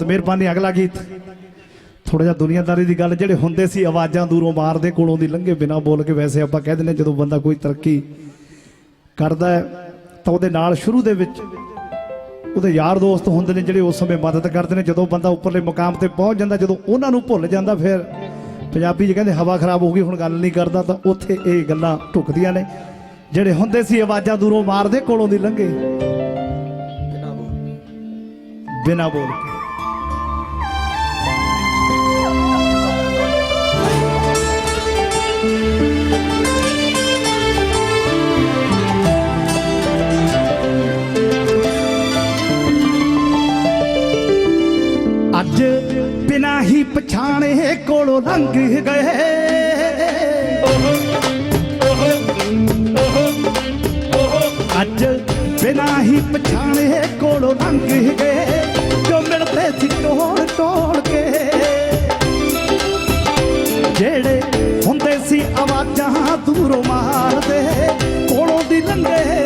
ਤੇ ਮਿਹਰਬਾਨੀ ਅਗਲਾ ਗੀਤ। ਥੋੜਾ ਜਿਹਾ ਦੁਨੀਆਦਾਰੀ ਦੀ ਗੱਲ, ਜਿਹੜੇ ਹੁੰਦੇ ਸੀ ਆਵਾਜ਼ਾਂ ਦੂਰੋਂ ਮਾਰਦੇ, ਕੋਲੋਂ ਦੀ ਲੰਘੇ ਬਿਨਾ ਬੋਲ ਕੇ, ਵੈਸੇ ਆਪਾਂ ਕਹਿ ਦਿੰਦੇ ਜਦੋਂ ਬੰਦਾ ਕੋਈ ਤਰੱਕੀ ਕਰਦਾ ਹੈ, ਤਾਂ ਉਹਦੇ ਨਾਲ ਸ਼ੁਰੂ ਦੇ ਵਿੱਚ ਉਹਦੇ ਯਾਰ ਦੋਸਤ ਹੁੰਦੇ ਨੇ ਜਿਹੜੇ ਉਸ ਸਮੇਂ ਮਦਦ ਕਰਦੇ ਨੇ, ਜਦੋਂ ਬੰਦਾ ਉੱਪਰਲੇ ਮੁਕਾਮ ਤੇ ਪਹੁੰਚ ਜਾਂਦਾ, ਜਦੋਂ ਉਹਨਾਂ ਨੂੰ ਭੁੱਲ ਜਾਂਦਾ ਫਿਰ ਪੰਜਾਬੀ 'ਚ ਕਹਿੰਦੇ ਹਵਾ ਖਰਾਬ ਹੋ ਗਈ, ਹੁਣ ਗੱਲ ਨਹੀਂ ਕਰਦਾ, ਤਾਂ ਉੱਥੇ ਇਹ ਗੱਲਾਂ ਢੁਕਦੀਆਂ ਨੇ। ਜਿਹੜੇ ਹੁੰਦੇ ਸੀ ਆਵਾਜ਼ਾਂ ਦੂਰੋਂ ਮਾਰਦੇ, ਕੋਲੋਂ ਦੀ ਲੰਘੇ ਬਿਨਾ ਬੋਲ ਕੇ। ਪਛਾਣੇ ਕੋਲੋਂ ਲੰਘ ਗਏ। ਅੱਜ ਬਿਨਾ ਹੀ ਪਛਾਣੇ ਕੋਲੋਂ ਲੰਘ ਗਏ, ਜੋ ਮਿਲਦੇ ਸੀ ਟੋਲ ਟੋਲ ਕੇ। ਜਿਹੜੇ ਹੁੰਦੇ ਸੀ ਆਵਾਜ਼ਾਂ ਦੂਰੋਂ ਮਾਰਦੇ, ਕੋਲੋਂ ਦੀ ਲੰਘੇ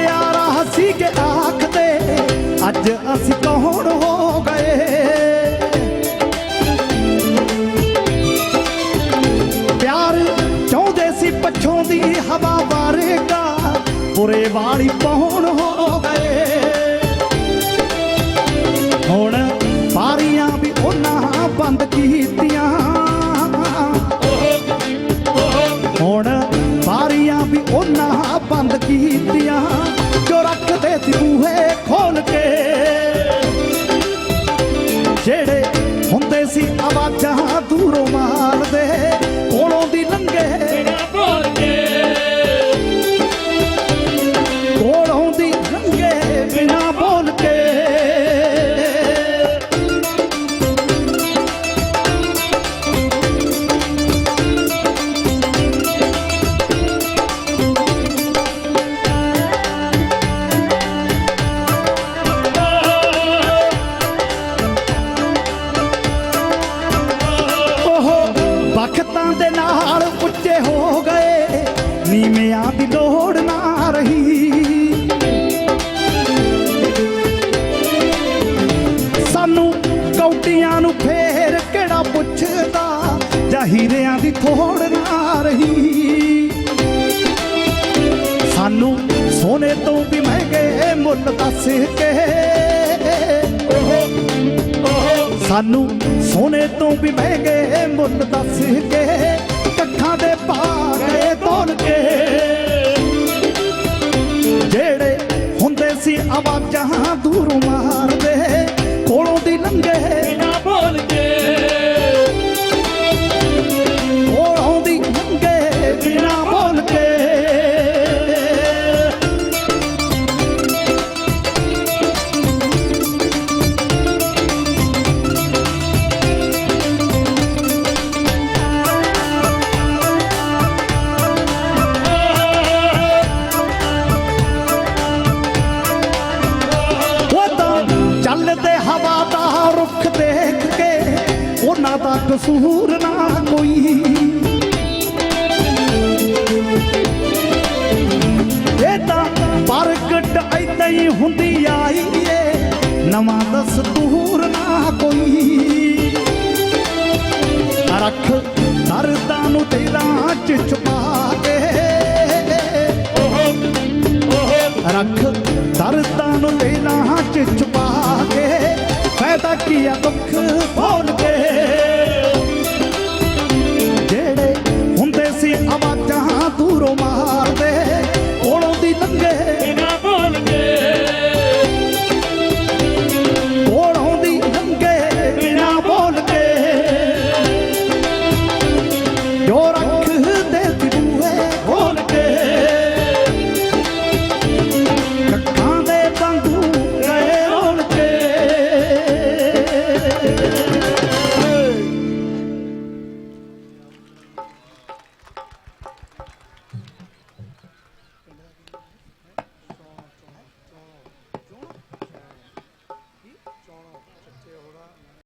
ਪਿਆਰਾ ਸੀ ਕਿ ਆਖਦੇ ਅੱਜ ਅਸੀਂ ਕੌਣ ਹੋ ਗਏ? ਪਿਆਰ ਚਾਹੁੰਦੇ ਸੀ ਪੱਛੋਂ ਦੀ ਹਵਾ ਬਾਰੇਗਾ ਬੁਰੇ ਵਾਲੀ ਪੌਣ ਹੋ ਸਾਨੂੰ ਨੂੰ ਫੇਰ ਕਿਹੜਾ ਪੁੱਛਦਾ? ਜਾਂ ਹੀਰਿਆਂ ਦੀ ਥੋੜ ਨਾ ਰਹੀ। ਸਾਨੂੰ ਸੋਨੇ ਤੋਂ ਵੀ ਮਹਿੰਗੇ ਮੁੱਲ ਦੱਸ ਕੇ। ਸਾਨੂੰ ਸੋਨੇ ਤੋਂ ਵੀ ਮਹਿੰਗੇ ਮੁੱਲ ਦੱਸ ਕੇ। ਕਸੂਰ ਨਾ ਕੋਈ ਇਹ ਤਾਂ ਪ੍ਰਗਟ ਏਦਾਂ ਹੀ ਹੁੰਦੀ ਆਈ ਏ। ਨਵਾਂ ਦਸਤੂਰ ਨਾ ਕੋਈ। ਰੱਖ ਦਰਦਾਂ ਨੂੰ ਦਿਲਾਂ 'ਚ ਛੁਪਾ ਕੇ। ਰੱਖ ਦਰਦਾਂ ਨੂੰ ਦਿਲਾਂ 'ਚ ਛੁਪਾ ਕੇ। ਫਾਇਦਾ ਕੀ ਆ ਦੁੱਖ গুরু মহাদেব